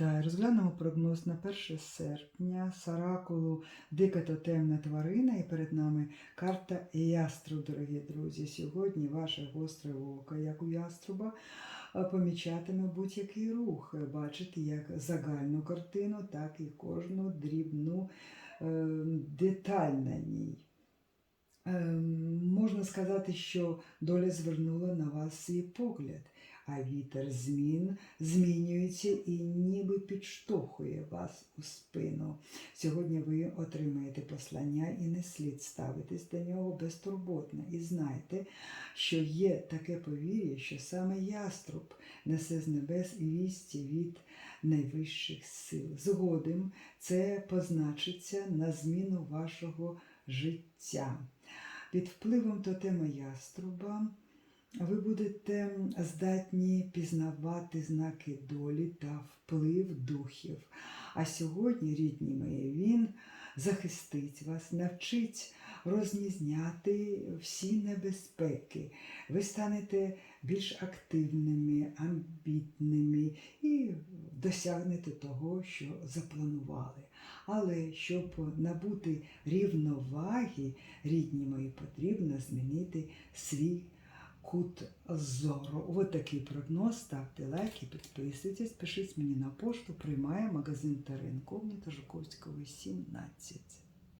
Вітаю! Розглянемо прогноз на 1 серпня з оракулу Дика тотемна тварина. І перед нами карта Яструб, дорогі друзі. Сьогодні ваше гостре око, як у яструба, е, помічатиме будь-який рух. Бачите як загальну картину, так і кожну дрібну е, деталь на ній. Можна сказати, що доля звернула на вас свій погляд, а вітер змін змінюється і ніби підштовхує вас у спину. Сьогодні ви отримаєте послання і не слід ставитись до нього безтурботно. І знайте, що є таке повір'я, що саме яструб несе з небес вісті від найвищих сил. Згодом це позначиться на зміну вашого життя. Під впливом тотема яструба ви будете здатні пізнавати знаки долі та вплив духів. А сьогодні, рідні мої, він захистить вас, навчить розрізняти всі небезпеки. Ви станете більш активними, амбітними і досягнете того, що запланували. Але щоб набути рівноваги, рідні мої, потрібно змінити свій кут зору. Ось такий прогноз. Ставте лайки, підписуйтесь, пишіть мені на пошту. Приймає магазин Терен Комната Жуковського, 17.